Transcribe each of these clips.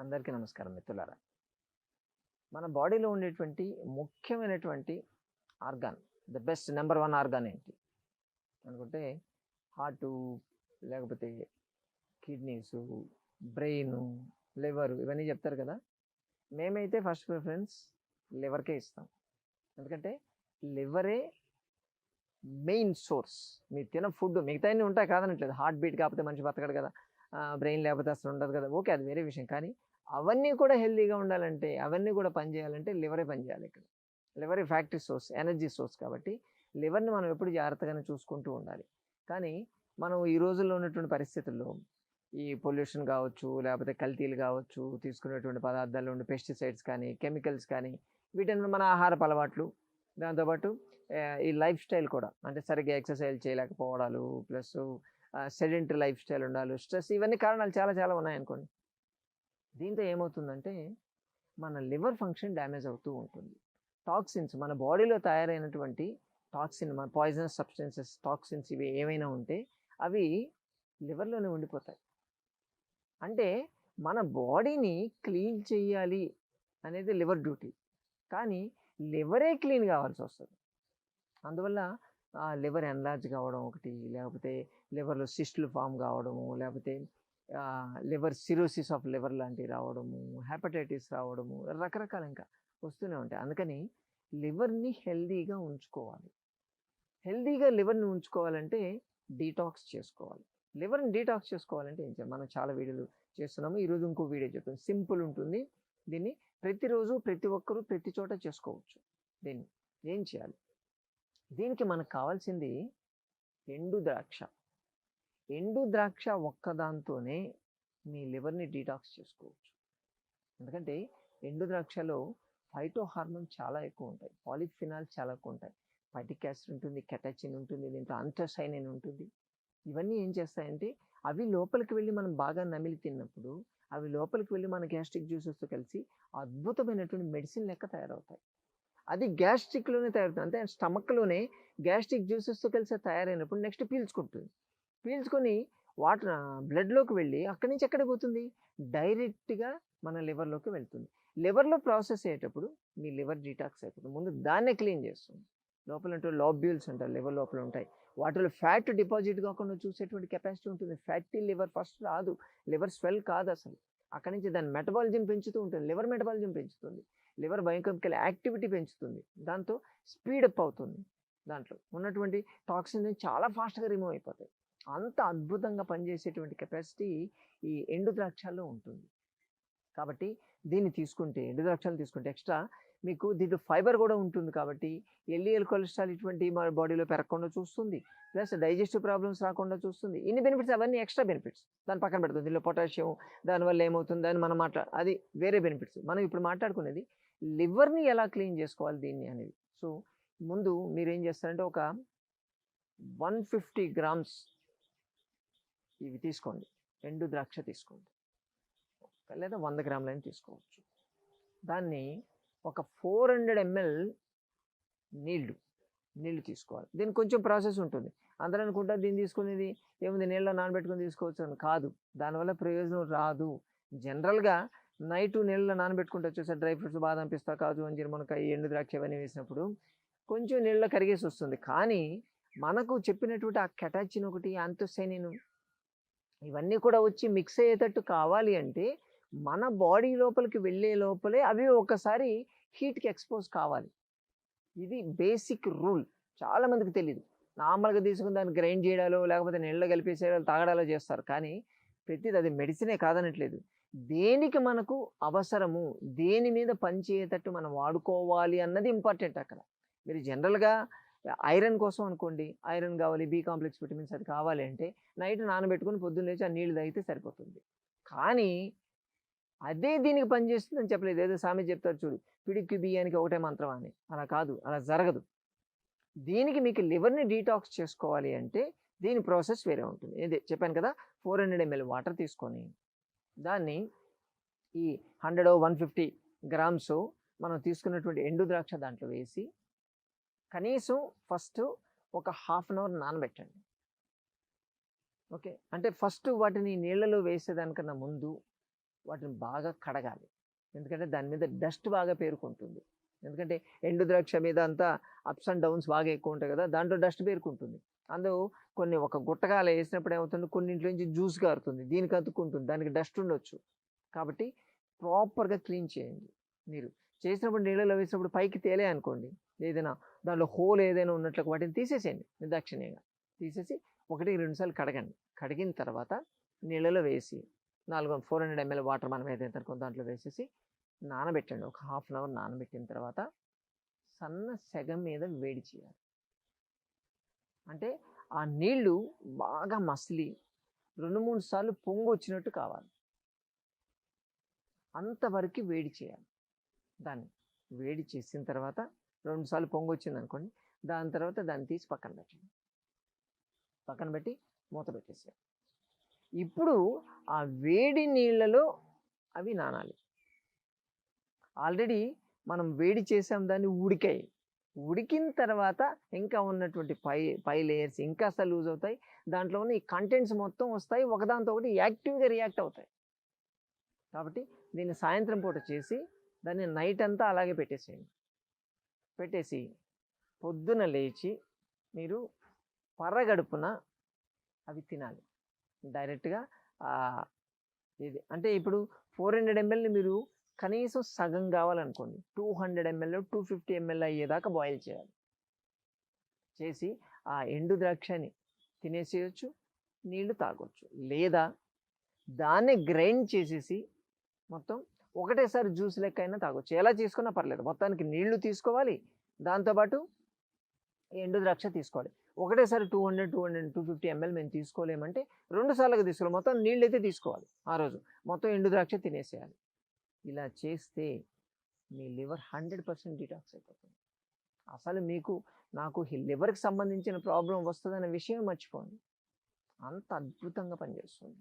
అందరికీ నమస్కారం మిత్రులారా. మన బాడీలో ఉండేటువంటి ముఖ్యమైనటువంటి organ the best number one organ ఏంటి? అనుకుంటే హార్టు లేకపోతే కిడ్నీస్ బ్రెయిన్ లివర్ ఇవన్నీ చెప్తారు కదా. మేమైతే ఫస్ట్ ప్రిఫరెన్స్ లివర్కే ఇస్తాం. ఎందుకంటే లివరే మెయిన్ సోర్స్. మీరు తిన ఫుడ్ మిగతా అన్నీ ఉంటాయి కాదనట్లేదు. హార్ట్ బీట్ కాకపోతే మనిషి బతకడు కదా. బ్రెయిన్ లేకపోతే అసలు ఉండదు కదా. ఓకే అది వేరే విషయం. కానీ అవన్నీ కూడా హెల్తీగా ఉండాలంటే అవన్నీ కూడా పనిచేయాలంటే లివరే పనిచేయాలి ఇక్కడ. లివరే ఫ్యాక్టరీ సోర్స్ ఎనర్జీ సోర్స్ కాబట్టి లివర్ని మనం ఎప్పుడు జాగ్రత్తగానే చూసుకుంటూ ఉండాలి. కానీ మనం ఈ రోజుల్లో ఉన్నటువంటి పరిస్థితుల్లో ఈ పొల్యూషన్ కావచ్చు లేకపోతే కల్తీలు కావచ్చు తీసుకునేటువంటి పదార్థాలు ఉండే పెస్టిసైడ్స్ కానీ కెమికల్స్ కానీ వీటిని మన ఆహారపు అలవాట్లు దాంతోపాటు ఈ లైఫ్ స్టైల్ కూడా అంటే సరిగ్గా ఎక్సర్సైజ్ చేయలేకపోవడాలు ప్లస్ సెడెంటరీ లైఫ్ స్టైల్ ఉండాలి స్ట్రెస్ ఇవన్నీ కారణాలు చాలా చాలా ఉన్నాయనుకోండి. దీంతో ఏమవుతుందంటే మన లివర్ ఫంక్షన్ డ్యామేజ్ అవుతూ ఉంటుంది. టాక్సిన్స్ మన బాడీలో తయారైనటువంటి టాక్సిన్ మన పాయిజనస్ సబ్స్టెన్సెస్ టాక్సిన్స్ ఇవి ఏమైనా ఉంటే అవి లివర్లోనే ఉండిపోతాయి. అంటే మన బాడీని క్లీన్ చేయాలి అనేది లివర్ డ్యూటీ. కానీ లివరే క్లీన్ కావాల్సి వస్తుంది. అందువల్ల లివర్ ఎన్లార్జ్ కావడం ఒకటి లేకపోతే లివర్లో సిస్టులు ఫామ్ కావడము లేకపోతే లివర్ సిరోసిస్ ఆఫ్ లివర్ లాంటివి రావడము హెపటైటిస్ రావడము రకరకాల ఇంకా వస్తూనే ఉంటాయి. అందుకని లివర్ని హెల్దీగా ఉంచుకోవాలి. హెల్దీగా లివర్ని ఉంచుకోవాలంటే డీటాక్స్ చేసుకోవాలి. లివర్ని డీటాక్స్ చేసుకోవాలంటే ఏం చేయాలి? మనం చాలా వీడియోలు చేస్తున్నాము. ఈరోజు ఇంకో వీడియో చెప్తాం సింపుల్ ఉంటుంది. దీన్ని ప్రతిరోజు ప్రతి ఒక్కరూ ప్రతి చోట చేసుకోవచ్చు. దీన్ని ఏం చేయాలి? దీనికి మనకు కావాల్సింది ఎండు ద్రాక్ష. ఎండు ద్రాక్ష ఒక్కదాంతోనే మీ లివర్ని డీటాక్స్ చేసుకోవచ్చు. ఎందుకంటే ఎండు ద్రాక్షలో ఫైటో హార్మోన్ చాలా ఎక్కువ ఉంటాయి. పాలిఫినాల్ చాలా ఎక్కువ ఉంటాయి. పైటిక్ యాసిడ్ ఉంటుంది కెటాచిన్ ఉంటుంది దీంట్లో అంతసైనిన్ ఉంటుంది. ఇవన్నీ ఏం చేస్తాయంటే అవి లోపలికి వెళ్ళి మనం బాగా నమిలి తిన్నప్పుడు అవి లోపలికి వెళ్ళి మన గ్యాస్ట్రిక్ జ్యూసెస్తో కలిసి అద్భుతమైనటువంటి మెడిసిన్ లెక్క తయారవుతాయి. అది గ్యాస్ట్రిక్లోనే తయారవుతుంది. అంటే స్టమక్లోనే గ్యాస్ట్రిక్ జ్యూసెస్తో కలిసి తయారైనప్పుడు నెక్స్ట్ పీల్చుకుంటుంది. పీల్చుకొని వాటర్ బ్లడ్లోకి వెళ్ళి అక్కడి నుంచి ఎక్కడ పోతుంది? డైరెక్ట్గా మన లివర్లోకి వెళ్తుంది. లివర్లో ప్రాసెస్ అయ్యేటప్పుడు మీ లివర్ డీటాక్స్ అయిపోతుంది. ముందు దాన్నే క్లీన్ చేస్తుంది. లోపల ఉంటే లాబ్యూల్స్ అంటారు లివర్ లోపల ఉంటాయి. వాటిలో ఫ్యాట్ డిపాజిట్ కాకుండా చూసేటువంటి కెపాసిటీ ఉంటుంది. ఫ్యాటీ లివర్ ఫస్ట్ రాదు. లివర్ స్వెల్ కాదు అసలు. అక్కడి నుంచి దాని మెటబాలిజం పెంచుతూ ఉంటుంది. లివర్ మెటబాలిజం పెంచుతుంది. లివర్ బయోకెమికల్ యాక్టివిటీ పెంచుతుంది. దాంతో స్పీడప్ అవుతుంది. దాంట్లో ఉన్నటువంటి టాక్సిన్ చాలా ఫాస్ట్గా రిమూవ్ అయిపోతాయి. అంత అద్భుతంగా పనిచేసేటువంటి కెపాసిటీ ఈ ఎండు ద్రాక్షల్లో ఉంటుంది. కాబట్టి దీన్ని తీసుకుంటే ఎండు ద్రాక్షలు తీసుకుంటే ఎక్స్ట్రా మీకు దీంట్లో ఫైబర్ కూడా ఉంటుంది కాబట్టి ఎల్ఈఎల్ కొలెస్ట్రాల్ ఇటువంటి మన బాడీలో పెరగకుండా చూస్తుంది. ప్లస్ డైజెస్టివ్ ప్రాబ్లమ్స్ రాకుండా చూస్తుంది. ఇన్ని బెనిఫిట్స్ అవన్నీ ఎక్స్ట్రా బెనిఫిట్స్. దాని పక్కన పెడుతుంది దీనిలో పొటాషియం దానివల్ల ఏమవుతుంది? అని మనం మాట్లా అది వేరే బెనిఫిట్స్. మనం ఇప్పుడు మాట్లాడుకునేది లివర్ని ఎలా క్లీన్ చేసుకోవాలి దీన్ని అనేది. సో ముందు మీరు ఏం చేస్తారంటే ఒక వన్ ఫిఫ్టీ గ్రామ్స్ ఇవి తీసుకోండి. ఎండు ద్రాక్ష తీసుకోండి. లేదా వంద గ్రాములని తీసుకోవచ్చు. దాన్ని ఒక ఫోర్ హండ్రెడ్ ఎంఎల్ నీళ్ళు నీళ్ళు తీసుకోవాలి. దీనికి కొంచెం ప్రాసెస్ ఉంటుంది. అందరూ అనుకుంటారు దీన్ని తీసుకునేది ఏముంది? నీళ్ళలో నానబెట్టుకుని తీసుకోవచ్చు అని కాదు. దానివల్ల ప్రయోజనం రాదు. జనరల్గా నైట్ నీళ్ళలో నానబెట్టుకుంటే వచ్చేసరి డ్రై ఫ్రూట్స్ బాదం పిస్తా కాజు అంజీర్ మునకాయ ఎండు ద్రాక్ష ఇవన్నీ వేసినప్పుడు కొంచెం నీళ్ళలో కరిగేసి వస్తుంది. కానీ మనకు చెప్పినటువంటి ఆ కెటాచిన్ ఒకటి అంతోసైనిన్ ఇవన్నీ కూడా వచ్చి మిక్స్ అయ్యేటట్టు కావాలి అంటే మన బాడీ లోపలికి వెళ్ళే లోపలే అవి ఒకసారి హీట్కి ఎక్స్పోజ్ కావాలి. ఇది బేసిక్ రూల్. చాలా మందికి తెలియదు నార్మల్గా తీసుకుని దాన్ని గ్రైండ్ చేయడాలో లేకపోతే నీళ్ళలో కలిపేసేయాలో తాగడాలో చేస్తారు. కానీ ప్రతిది అది మెడిసినే కాదనట్లేదు. దేనికి మనకు అవసరము? దేని మీద పనిచేయేటట్టు మనం వాడుకోవాలి అన్నది ఇంపార్టెంట్ అక్కడ. మీరు జనరల్గా ఐరన్ కోసం అనుకోండి ఐరన్ కావాలి బి కాంప్లెక్స్ విటమిన్స్ అది కావాలి అంటే నైట్ నానబెట్టుకుని పొద్దున్న లేచి ఆ నీళ్ళు తాగితే సరిపోతుంది. కానీ అదే దీనికి పనిచేస్తుందని చెప్పలేదు. ఏదో స్వామి చెప్తారు చూడు పిడికి బియ్యానికి ఒకటే మంత్రం అని. అలా కాదు అలా జరగదు. దీనికి మీకు లివర్ని డీటాక్స్ చేసుకోవాలి అంటే దీని ప్రాసెస్ వేరే ఉంటుంది. ఇదే చెప్పాను కదా ఫోర్ హండ్రెడ్ ఎంఎల్ వాటర్ తీసుకొని దాన్ని ఈ హండ్రెడ్ వన్ ఫిఫ్టీ గ్రామ్స్ మనం తీసుకున్నటువంటి ఎండు ద్రాక్ష దాంట్లో వేసి కనీసం ఫస్ట్ ఒక హాఫ్ అన్ అవర్ నానబెట్టండి. ఓకే? అంటే ఫస్ట్ వాటిని నీళ్ళలో వేసేదానికన్నా ముందు వాటిని బాగా కడగాలి. ఎందుకంటే దాని మీద డస్ట్ బాగా పేరుకుంటుంది. ఎందుకంటే ఎండు ద్రాక్ష మీద అంతా అప్స్ అండ్ డౌన్స్ బాగా ఎక్కువ ఉంటాయి కదా దాంట్లో డస్ట్ పేరుకుంటుంది. అందులో కొన్ని ఒక గుట్టగాల వేసినప్పుడు ఏమవుతుంది? కొన్నింట్లో నుంచి జ్యూస్ కారుతుంది దీనికి అతుక్కుంటుంది. దానికి డస్ట్ ఉండొచ్చు. కాబట్టి ప్రాపర్గా క్లీన్ చేయండి. మీరు చేసినప్పుడు నీళ్ళలో వేసినప్పుడు పైకి తేలే అనుకోండి ఏదైనా దాంట్లో హోల్ ఏదైనా ఉన్నట్లు వాటిని తీసేసేయండి నిర్దాక్షిణ్యంగా. తీసేసి ఒకటి రెండు సార్లు కడగండి. కడిగిన తర్వాత నీళ్ళలో వేసి నాలుగు ఫోర్ హండ్రెడ్ ఎంఎల్ వాటర్ మనం ఏదైతే అనుకో దాంట్లో వేసేసి నానబెట్టండి. ఒక హాఫ్ అన్ అవర్ నానబెట్టిన తర్వాత సన్న సెగం మీద వేడి చేయాలి. అంటే ఆ నీళ్ళు బాగా మసిలి రెండు మూడు సార్లు పొంగు వచ్చినట్టు కావాలి. అంతవరకు వేడి చేయాలి. దాన్ని వేడి చేసిన తర్వాత రెండుసార్లు పొంగు వచ్చింది అనుకోండి దాని తర్వాత దాన్ని తీసి పక్కన పెట్టండి. పక్కన పెట్టి మూత పెట్టేసాడు ఇప్పుడు ఆ వేడి నీళ్ళలో అవి నానాలి. ఆల్రెడీ మనం వేడి చేసాం దాన్ని ఉడికాయి. ఉడికిన తర్వాత ఇంకా ఉన్నటువంటి పై పై లేయర్స్ ఇంకా అసలు లూజ్ అవుతాయి. దాంట్లో ఉన్న ఈ కంటెంట్స్ మొత్తం వస్తాయి. ఒకదాంతో ఒకటి యాక్టివ్గా రియాక్ట్ అవుతాయి. కాబట్టి దీన్ని సాయంత్రం పూట చేసి దాన్ని నైట్ అంతా అలాగే పెట్టేసేయండి. పెట్టేసి పొద్దున లేచి మీరు పరగడుపున అవి తినాలి. డైరెక్ట్గా ఇది అంటే ఇప్పుడు ఫోర్ హండ్రెడ్ ఎంఎల్ని మీరు కనీసం సగం కావాలనుకోండి. Two hundred ML two fifty ML అయ్యేదాకా బాయిల్ చేయాలి. చేసి ఆ ఎండు ద్రాక్షని తినేసేయచ్చు నీళ్ళు తాగొచ్చు. లేదా దాన్ని గ్రైండ్ చేసేసి మొత్తం ఒకటేసారి జ్యూస్ లెక్క అయినా తాగొచ్చు. ఎలా తీసుకున్నా పర్లేదు. మొత్తానికి నీళ్ళు తీసుకోవాలి. దాంతోపాటు ఎండు ద్రాక్ష తీసుకోవాలి. ఒకటేసారి two hundred two hundred two fifty ML మేము తీసుకోలేమంటే రెండు సార్లుగా తీసుకోవాలి. మొత్తం నీళ్ళు అయితే తీసుకోవాలి ఆ రోజు. మొత్తం ఎండు ద్రాక్ష తినేసేయాలి. ఇలా చేస్తే మీ లివర్ హండ్రెడ్ పర్సెంట్ డిటాక్స్ అయిపోతుంది. అసలు మీకు నాకు లివర్కి సంబంధించిన ప్రాబ్లం వస్తుందనే విషయం మర్చిపోండి. అంత అద్భుతంగా పనిచేస్తుంది.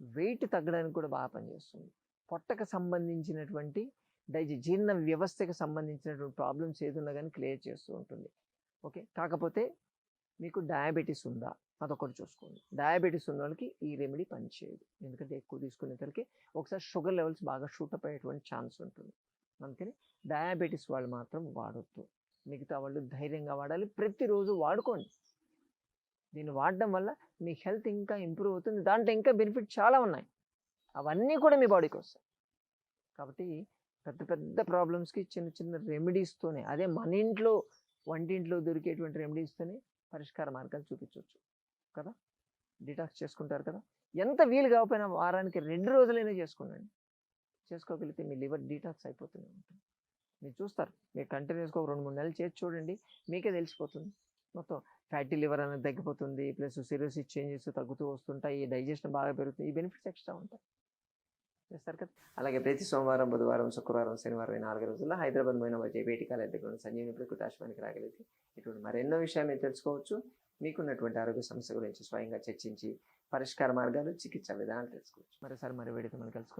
వెయిట్ తగ్గడానికి కూడా బాగా పనిచేస్తుంది. పొట్టకు సంబంధించినటువంటి డైజ జీర్ణ వ్యవస్థకి సంబంధించినటువంటి ప్రాబ్లమ్స్ ఏదున్నా కానీ క్లియర్ చేస్తూ ఉంటుంది. ఓకే? కాకపోతే మీకు డయాబెటీస్ ఉందా? అదొకటి చూసుకోండి. డయాబెటీస్ ఉన్న వాళ్ళకి ఈ రెమెడీ పనిచేయదు. ఎందుకంటే ఎక్కువ తీసుకునేసరికి ఒకసారి షుగర్ లెవెల్స్ బాగా షూటప్ అయ్యేటువంటి ఛాన్స్ ఉంటుంది. అందుకని డయాబెటీస్ వాళ్ళు మాత్రం వాడొద్దు. మిగతా వాళ్ళు ధైర్యంగా వాడాలి. ప్రతిరోజు వాడుకోండి. దీన్ని వాడడం వల్ల మీ హెల్త్ ఇంకా ఇంప్రూవ్ అవుతుంది. దాంట్లో ఇంకా బెనిఫిట్ చాలా ఉన్నాయి. అవన్నీ కూడా మీ బాడీకి వస్తాయి. కాబట్టి పెద్ద పెద్ద ప్రాబ్లమ్స్కి చిన్న చిన్న రెమెడీస్తోనే అదే మన ఇంట్లో వంటింట్లో దొరికేటువంటి రెమెడీస్తోనే పరిష్కార మార్గాలు చూపించవచ్చు కదా? డిటాక్స్ చేసుకుంటారు కదా? ఎంత వీలు కాకపోయినా వారానికి రెండు రోజులైనా చేసుకోండి చేసుకోగలిగితే మీ లివర్ డీటాక్స్ అయిపోతూనే ఉంటుంది. మీరు చూస్తారు మీరు కంటిన్యూస్గా ఒక రెండు మూడు నెలలు చేసి చూడండి మీకే తెలిసిపోతుంది. మొత్తం ఫ్యాటీ లివర్ అనేది తగ్గిపోతుంది ప్లస్ సిరోసిస్ చేంజెస్ తగ్గుతూ వస్తుంటాయి డైజెషన్ బాగా పెరుగుతుంది ఈ బెనిఫిట్స్ ఎక్స్ట్రా ఉంటాయి. చేస్తారు కదా. అలాగే ప్రతి సోమవారం బుధవారం శుక్రవారం శనివారం ఈ నాలుగు రోజుల్లో హైదరాబాద్ పోయిన వచ్చే వేటికాల దగ్గర ఉన్న సంజీవని ప్రకృతి ఆశ్రమానికి రాగలిగితే ఇటువంటి మరెన్నో విషయాలు మీరు తెలుసుకోవచ్చు. మీకున్నటువంటి ఆరోగ్య సమస్య గురించి స్వయంగా చర్చించి పరిష్కార మార్గాలు చికిత్స విధానాలు తెలుసుకోవచ్చు. మరోసారి మరో వేడితో మనం కలుసుకోవచ్చు